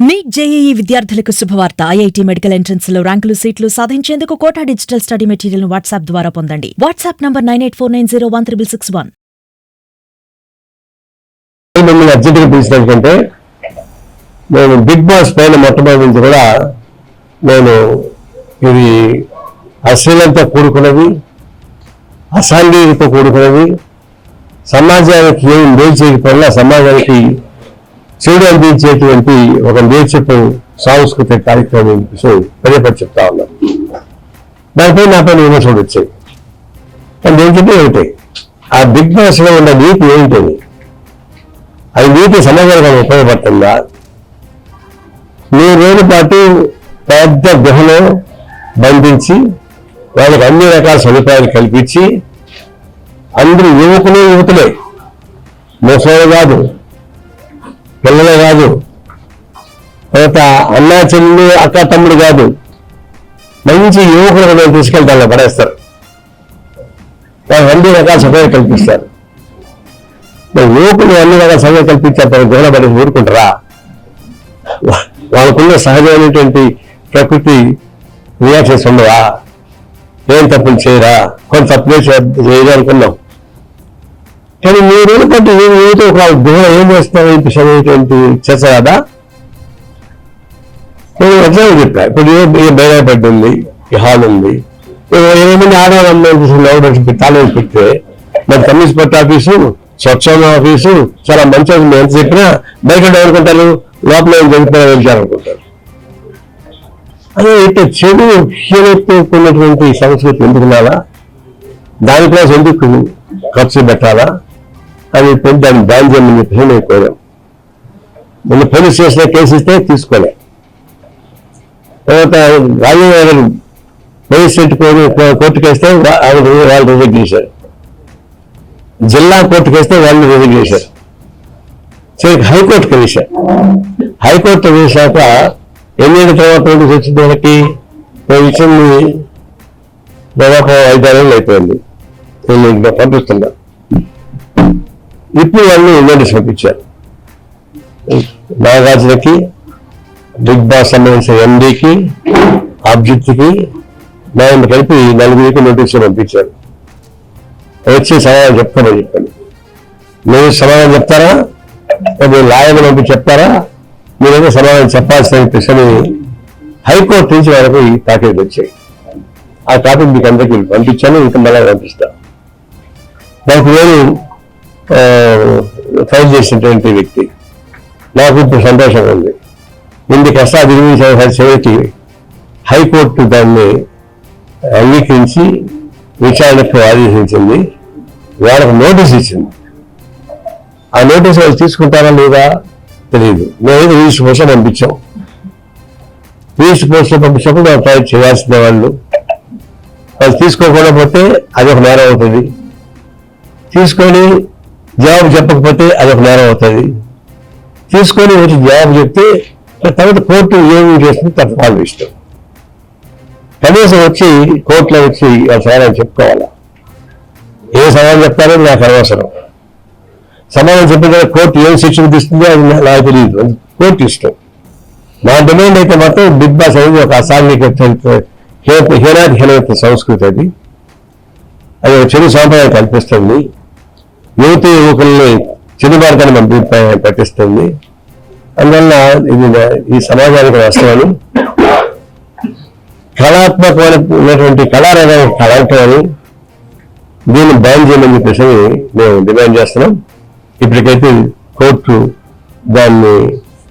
Neat JEE విద్యార్థులకు శుభవార్త. IIT medical ఎంట్రన్స్లో ర్యాంకులు సీట్లు సాధించేందుకు Kota digital study material WhatsApp ద్వారా పొందండి. WhatsApp number nine eight four nine zero one triple six one. మిమ్మల్ని అర్జెంట్గా పిలిచినట్టుకంటే నేను బిగ్ బాస్ పైన మొట్టమొదటి నుంచి కూడా నేను ఇది అశ్లీలంతో కూడుకున్నది అసాంఘికతో కూడుకున్నది సమాజానికి ఏం మేలు చేయకపోయినా సమాజానికి చెడు అందించేటువంటి ఒక నేర్చపు సాంస్కృతిక కార్యక్రమం విషయం పదే చెప్తా ఉన్నాను. దానిపై నాపై విమర్శలు వచ్చాయి. కానీ ఏంటంటే ఏమిటి ఆ బిగ్ బాస్లో ఉన్న నీతి ఏంటని అది నీతి సమాజానికి ఉపయోగపడుతుందా? మూడు రోజుల పాటు పెద్ద గుహలో బంధించి వాళ్ళకి అన్ని రకాల సదుపాయాలు కల్పించి అందరూ యువకులు యువతులే. ముసలి కాదు పిల్లలే కాదు. తర్వాత అన్నా చెల్లి అక్క తమ్ముడు కాదు. మంచి యువకులు కూడా తీసుకెళ్తాను పడేస్తారు. వాళ్ళు అన్ని రకాల సమయం కల్పిస్తారు. మరి యువకులు అన్ని రకాల సమయం కల్పించారు గృహ పడి ఊరుకుంటారా? వాళ్ళకున్న సహజమైనటువంటి ప్రకృతి రియాక్షన్స్ ఉండవా ఏం తప్పులు చేయరా? కొంత తప్పులే చేయాలనుకున్నాం అనుకున్నాం. కానీ మీరు రోజుల పాటు ఏదో ఒక ఏం చేస్తున్నావు? ఈ విషయమైనటువంటి చర్చ కదా నేను ఎట్లా చెప్పా. ఇప్పుడు ఏ ఏ ఉంది? ఈ హాల్ ఉంది. ఇరవై మంది ఆడవాళ్ళు ఎవరు తాళం పెడితే? మరి కమ్యూనిస్ట్ పార్టీ ఆఫీసు స్వచ్ఛంద ఆఫీసు చాలా మంచి మేము ఎంత చెప్పినా బయట అనుకుంటారు లోపల ఏం జరుగుతుందో వెళ్ళారనుకుంటారు అదే అయితే చెడు హీనతో ఉన్నటువంటి సంస్కృతి ఎందుకు ఉండాలా? దానికోసం ఎందుకు ఖర్చు పెట్టాలా? అని చెప్పి దాన్ని బ్యాన్ చేయమని చెప్పి నేను కోరాం మొన్న పోలీస్ స్టేషన్లో కేసు ఇస్తే తీసుకోలే. తర్వాత రాజీవ్ గారు మేజిస్ట్రేట్ కోర్టుకు వేస్తే వా- వాళ్ళు రిజెక్ట్ చేశారు. జిల్లా కోర్టుకు వేస్తే వాళ్ళు రిజెక్ట్ చేశారు. చివరికి హైకోర్టుకి వేశారు హైకోర్టు వేశాక ఎన్నేళ్ళ తర్వాత నోటీస్ వచ్చింది వాళ్ళకి నేను ఇచ్చింది దాదాపు ఐదారేళ్ళు అయిపోయింది. నేను ఇంకా పంపిస్తున్నా. ఇప్పుడు వాళ్ళు ఇవ్వండి పంపించారు నాగార్జునకి బిగ్ బాస్ సంబంధించిన ఎండీకి ఆబ్జెక్ట్కి నేను కలిపి నలుగురికి నోటీసులు పంపించారు. వచ్చి సమాధానం చెప్తామని చెప్పండి. మీరు సమాధానం చెప్తారా? మీరు లాయర్ పంపి చెప్తారా? మీరేదో సమాధానం చెప్పాల్సిన ప్రశ్నని హైకోర్టు నుంచి వరకు ఈ ప్యాకేజ్ వచ్చాయి ఆ టాపిక్ మీకు అందరికీ పంపించాను ఇంకా మళ్ళీ పంపిస్తాను. దానికి నేను ఫైల్ చేసినటువంటి వ్యక్తి. నాకు ఇప్పుడు సంతోషంగా ఉంది. ఇన్ని కష్టాలు దిగువ చివరికి హైకోర్టు దాన్ని అంగీకరించి విచారణకు ఆదేశించింది. వాళ్ళకు నోటీస్ ఇచ్చింది. ఆ నోటీస్ వాళ్ళు తీసుకుంటారా లేదా తెలియదు మేము రిజిస్టర్ పోస్ట్ పంపించాం. రిజిస్టర్ పోస్ట్ పంపించినప్పుడు వాళ్ళు ట్రై చేయాల్సిన వాళ్ళు. వాళ్ళు తీసుకోకుండా పోతే అది ఒక నేరం అవుతుంది. తీసుకొని జవాబు చెప్పకపోతే అది ఒక నేరం అవుతుంది. తీసుకొని వచ్చి జవాబు చెప్తే తర్వాత కోర్టు ఏమి చేస్తుంది తర్వాత వాళ్ళు ఇష్టం. కనీసం వచ్చి కోర్టులో వచ్చి వాళ్ళ సమాధానం చెప్పుకోవాలా? ఏ సమాధానం చెప్తారో నాకు అనవసరం. సమాధానం చెప్పిన కోర్టు ఏం శిక్ష విధిస్తుందో అది నా- నాకు తెలియదు. అది కోర్టు ఇష్టం. నా డిమాండ్ అయితే మాత్రం బిగ్ బాస్ అనేది ఒక అసాంఘిక హీనాది హీనమైన సంస్కృతి అది. అది ఒక చెడు సాంప్రదాయం కల్పిస్తుంది యువతి యువకుల్ని చెడు మార్గాన్ని పంపి పట్టిస్తుంది. అందువల్ల ఇది ఈ సమాజానికి నష్టమని కళాత్మకమైనటువంటి కళారంగం కళంకం అని దీన్ని బ్యాన్ చేయమని చెప్పేసి మేము డిమాండ్ చేస్తున్నాం. ఇప్పటికైతే కోర్టు దాన్ని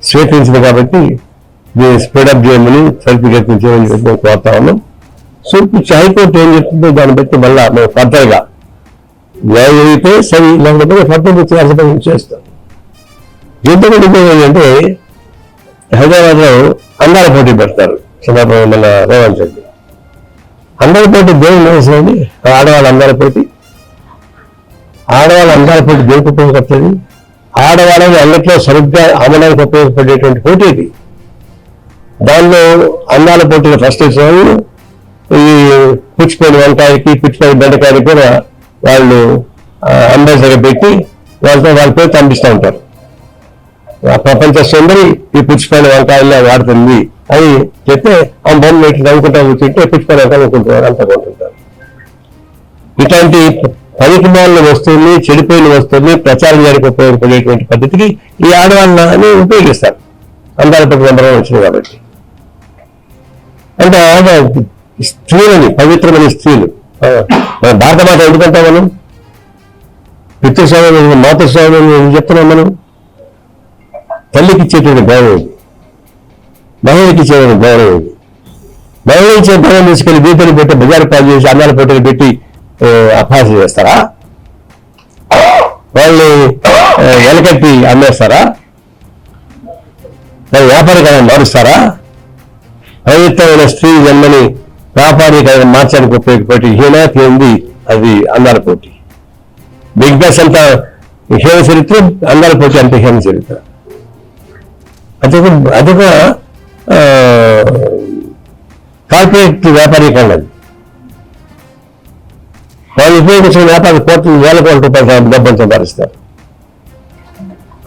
స్వీకరించింది కాబట్టి దీన్ని స్పీడప్ చేయమని సర్టిఫికేట్ చేయమని చెప్పి కోరుతా ఉన్నాం. సో ఇప్పుడు హైకోర్టు ఏం చెప్తుందో దాన్ని బట్టి మళ్ళా మేము ఫర్దర్గా న్యాయం అయితే సరి లేకపోతే ఫర్దర్ చేయాల్సిన చేస్తాం యుద్ధం ఏంటంటే హైదరాబాద్లో అందాల పోటీ పెడతారు సమాపం మన రేవంత్ రెడ్డి అందరి పోటీ దేవుని నివసించండి ఆడవాళ్ళ అందరి పోటీ? ఆడవాళ్ళ అందరి పోటీ దేనికి ఉపయోగపడుతుంది? ఆడవాళ్ళని అన్నిట్లో సరిగ్గా అమలానికి ఉపయోగపడేటువంటి పోటీ ఇది దానిలో అందాల పోటీలో ఫస్ట్ వచ్చిన వాళ్ళు ఈ పిచ్చిపోయిన వంకాయకి పిచ్చిపోయిన బెండకాయకి కూడా వాళ్ళు అంబాసిడర్ పెట్టి వాళ్ళతో వాళ్ళ పేరు పంపిస్తూ ఉంటారు. ప్రపంచ సుందరి ఈ పుచ్చిపోయిన వంకాయల్లో వాడుతుంది అని చెప్తే ఆ బొమ్మ పెట్టి నవ్వుకుంటా కూర్చుంటే పుచ్చిపోయిన వంకాయలు అనుకుంటున్నారు అంత కొంటుంటారు ఇట్లాంటి పనికిమాలిన వస్తువుల్ని చెడిపోయిన వస్తువుల్ని ప్రచారం చేయడానికి ఉపయోగపడేటువంటి పద్ధతికి ఈ ఆడవాళ్ళని ఉపయోగిస్తారు. అందాల పట్టు నెంబర్ వచ్చింది కాబట్టి. అంటే ఆడ స్త్రీలని పవిత్రమైన స్త్రీలు మన భారత మాత ఎందుకంటాం మనం పితృస్వామి మాతృస్వామి ఎందుకు చెప్తున్నాం మనం తల్లికి ఇచ్చేటువంటి గౌరవం ఇది మహిళకి ఇచ్చేటువంటి గౌరవం ఇది మహిళ ఇచ్చే గౌరవం తీసుకెళ్ళి దీపాలు పెట్టి బజారు పాలు చేసి అన్నాల పోటీలు పెట్టి ఆ, చేస్తారా? వాళ్ళు ఎలకట్టి అమ్మేస్తారా? వాళ్ళు వ్యాపారికాలను మారుస్తారా? పవిత్రమైన స్త్రీ జన్మని వ్యాపారీకరణ మార్చడానికి ఉపయోగపడి హీనాథ్ ఉంది అది అందాల పోటీ. బిగ్ బాస్ అంతా హీన చరిత్ర అందాల పోటీ అంత హీన చరిత్ర. అదొక అదొక కార్పొరేట్ వ్యాపారీకరణ అది. వాళ్ళు ఉపయోగించిన వ్యాపార కోట్లు వేల కోట్ల రూపాయలు డబ్బులు సంపాదిస్తారు.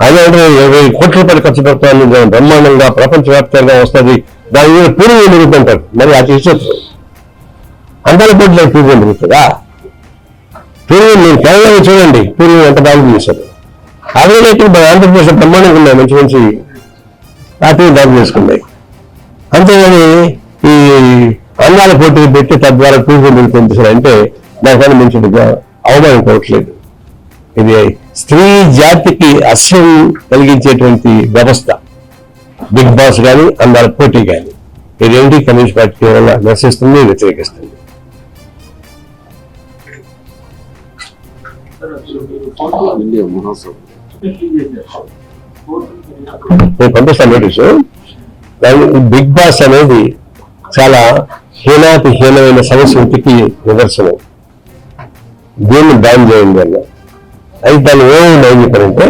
అదే అంటే ఇరవై కోట్ల రూపాయలు ఖర్చు పెడతాను బ్రహ్మాండంగా ప్రపంచవ్యాప్తంగా వస్తుంది. దాని మీద పూర్వం తిరుగుతుంటారు మరి అది ఇష్టం అందాల పోటీలో పూర్వం తిరుగుతుందా పూర్వం మీరు కేరళలో చూడండి పూర్వం ఎంత బాగుంది చేశారు అదే మన ఆంధ్రప్రదేశ్ బ్రహ్మాండంగా ఉన్నాయి మంచి మంచి రాత్రి బాగు చేసుకున్నాయి. అంతేగాని ఈ అందాల పోటీలు పెట్టి తద్వారా పూర్వం తిరుగుతుంది అంటే దానికన్నా మంచి అవమానం కోవట్లేదు ఇది స్త్రీ జాతికి అస్యం కలిగించేటువంటి వ్యవస్థ. బిగ్ బాస్ కానీ అందాల పోటీ కానీ ఈ రెండు కమ్యూనిస్ట్ పార్టీ వల్ల నిరసిస్తుంది వ్యతిరేకిస్తుంది? ఇండియా మహాసభ నేను పంపిస్తాను నోటీసు బిగ్ బాస్ అనేది చాలా హీనాతి హీనమైన సంస్కృతికి నిదర్శనం. దీన్ని బ్యాన్ చేయండి అన్న. అయితే దాన్ని ఏమైంది ఏం చెప్పారంటే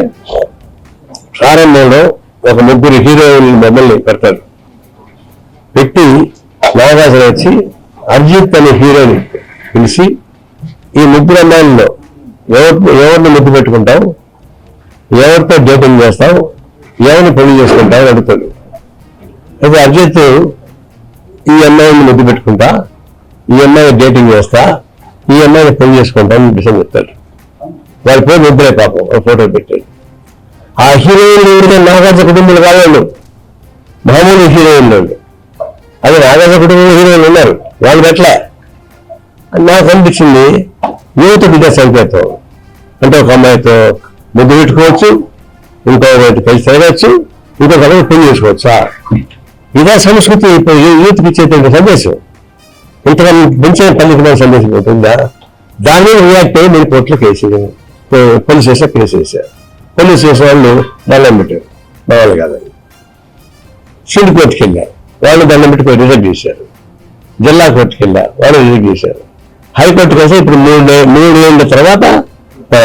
ప్రారంభంలో ఒక ముగ్గురు హీరోయిన్ మమ్మల్ని పెడతారు పెట్టి నాగార్జున వచ్చి అర్జిత్ అనే హీరోని పిలిచి ఈ ముగ్గురు అమ్మాయిల్లో ఎవరు ఎవరిని ముద్దు పెట్టుకుంటావు? ఎవరితో డేటింగ్ చేస్తావు? ఎవరిని పెళ్ళి చేసుకుంటావు అని అడుగుతాడు. అయితే అర్జిత్ ఈ అమ్మాయిని ముద్దు పెట్టుకుంటా ఈ అమ్మాయి డేటింగ్ చేస్తా ఈ అమ్మాయిని పెళ్ళి చేసుకుంటా అని విషయం చెప్తాడు. వాళ్ళ పేరు ముద్దులే పాపం ఒక ఫోటో పెట్టాడు. ఆ హీరోయిన్ ఎవరికైనా నాగార్జున కుటుంబాలు కావాలి మామూలు హీరోయిన్లు అదే అది నాగార్జున కుటుంబంలో హీరోయిన్లు ఉన్నారు. వాళ్ళు ఎట్లా? నాకు అనిపించింది యువత బిడ్డ సంకేతం అంటే ఒక అమ్మాయితో ముద్దు పెట్టుకోవచ్చు ఇంకో ఒకటి కలిసి తిరగచ్చు ఇంకొక అమ్మాయి పెళ్ళి చేసుకోవచ్చా? ఇదే సంస్కృతి ఇప్పుడు యూత్కి ఇచ్చేటువంటి సందేశం? ఇంతకన్నా మంచిగా పల్లెకి సందేశం ఉంటుందా దాని మీద రియాక్ట్ అయ్యి నేను కోర్టులో కేసు పోలీస్ స్టేషన్ కేసు వేశారు. పోలీస్ స్టేషన్ వాళ్ళు దండం పెట్టారు. మా వాళ్ళు కాదని సివిల్ కోర్టుకి వెళ్ళారు. వాళ్ళు దండం పెట్టి రిజెక్ట్ చేశారు. జిల్లా కోర్టుకి వెళ్ళారు. వాళ్ళు రిజెక్ట్ చేశారు. హైకోర్టు కోసం ఇప్పుడు మూడు మూడు ఏళ్ళ తర్వాత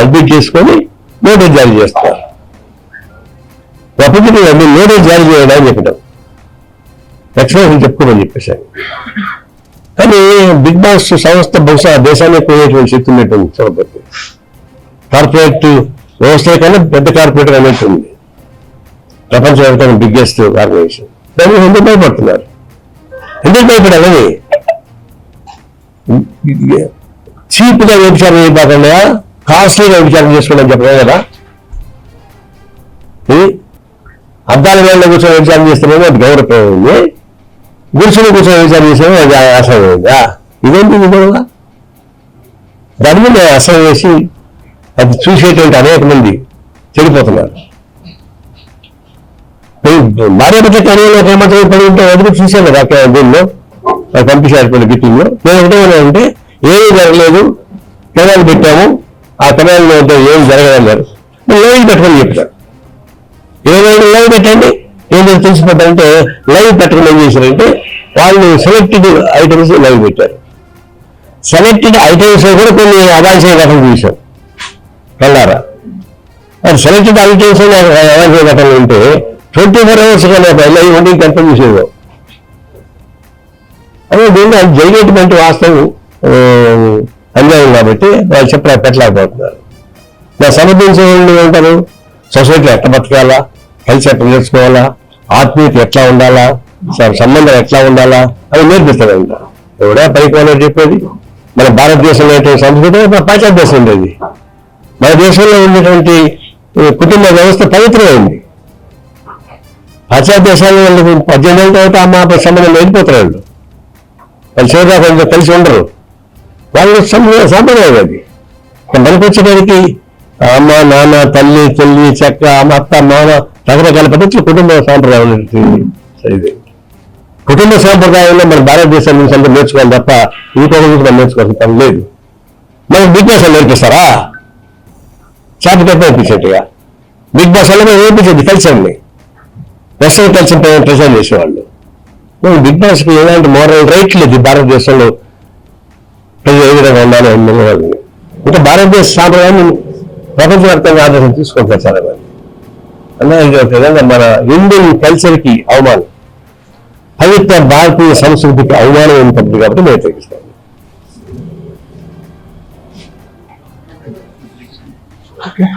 అడ్మిట్ చేసుకొని నోటీస్ జారీ చేస్తారు. ఒకటి నోటీస్ జారీ చేయడం అని చెప్పడం. ఎక్స్ప్లెనేషన్ చెప్పుకోమని చెప్పేశారు కానీ బిగ్ బాస్ సంస్థ బహుశా దేశాన్ని పోయేటువంటి శక్తి ఉన్నట్టుంది చూడబోతే కార్పొరేట్ వ్యవస్థ కన్నా పెద్ద కార్పొరేట్ అన్నట్టు ఉంది. ప్రపంచవ్యాప్తంగా బిగ్గెస్ట్ ఆర్గనైజేషన్ దాన్ని ఎందుకు భయపడుతున్నారు? ఎందుకు భయపడాలని చీప్గా వ్యభిచారం చేయబోకుండా కాస్ట్లీగా వ్యభిచారం చేసుకోండి అని చెప్పడం కదా అద్దాల వేళ్ళ కూర్చొని వ్యభిచారం చేస్తేనేమో అది గౌరవం ఉంది గుడిసెలు కూర్చొని వ్యభిచారం చేస్తేనేమో అది అసహ్యం ఇదేంటి నిజంగా దాని మీద అసహ్యం వేసి అది చూసేటువంటి అనేక మంది చెడిపోతున్నారు భార్య భర్త కర్యలో ఏమంటే పడి ఉంటే వదిలి చూసాను కదా దీనిలో పంపించారు కొన్ని బిట్టింగ్లో. నేను ఒకటే అంటే ఏమీ జరగలేదు కెనాల్ పెట్టాము ఆ కెనాల్ ఏం జరగదన్నారు లైవ్ పెట్టమని చెప్తారు ఏమైనా లైవ్ పెట్టండి ఏం తెలిసిపోతారంటే లైవ్ పెట్టడం ఏం చేశారంటే వాళ్ళు సెలెక్టెడ్ ఐటమ్స్ లైవ్ పెట్టారు. సెలెక్టెడ్ ఐటమ్స్ కూడా కొన్ని అవాల్సిన ఘటనలు చూసాం కల్లారా అది సెలెక్టెడ్ ఐటమ్స్ అవాల్సిన ఘటనలు ఉంటే ట్వంటీ ఫోర్ అవర్స్ కానీ లైవ్ ఉండి కంపెనీ చేసేదో అదే దీన్ని జరిగేటువంటి వాస్తవం ఆ, అన్యాయం కాబట్టి వాళ్ళు చెప్పలే పెట్టలేకపోతున్నారు. నా సమర్థించే వాళ్ళు ఏంటారు సొసైటీలో ఎట్లా బతకాలా? కలిసి ఎట్లా నేర్చుకోవాలా? ఆత్మీయత ఎట్లా ఉండాలా? స- సంబంధం ఎట్లా ఉండాలా? అవి అంటారు ఎవడా పైకి చెప్పేది. మన భారతదేశంలో సంస్కృతి మన పాశ్చాత్యదేశం ఉండేది. మన దేశంలో ఉన్నటువంటి కుటుంబ వ్యవస్థ పవిత్రమైంది. పాశ్చాత్య దేశాల్లో వాళ్ళు పద్దెనిమిది తర్వాత అమ్మ సంబంధం వెళ్ళిపోతారు వాళ్ళు వాళ్ళు చివరిగా కలిసి ఉండరు. వాళ్ళు సంప్రదాయం సాంప్రదాయం అది. మనకు వచ్చేటానికి అమ్మ నాన్న తల్లి చెల్లి చెక్క అమ్మ అత్త మామ రకరకాల పద్ధతులు కుటుంబ సాంప్రదాయం ఇది. కుటుంబ సాంప్రదాయంలో మన భారతదేశం నుంచి అంతా నేర్చుకోవాలి తప్ప ఇంకొక నుంచి మనం నేర్చుకోవాల్సిన పని లేదు. మనం బిగ్ బాస్ అని నేర్పిస్తారా? చేప నేర్పించేట్టుగా బిగ్ బాస్ వల్ల మేము నేర్పించేది కల్చర్ని వెస్టర్న్ కల్చర్ చేసేవాళ్ళు. బిగ్ బాస్కి ఎలాంటి మోరల్ రైట్ లేదు భారతదేశంలో. ప్రజలు ఏ విధంగా ఉండాలి అని నిలవాలి ఇంకా భారతదేశ సాంప్రదాయాన్ని ప్రపంచవ్యాప్తంగా ఆదరణ తీసుకొని చాలా మంది అన్న ఇది ఒక విధంగా మన ఇండియన్ కల్చర్కి అవమానం. పవిత్ర భారతీయ సంస్కృతికి అవమానం ఉంటుంది కాబట్టి మేము తగ్గిస్తాం Okay.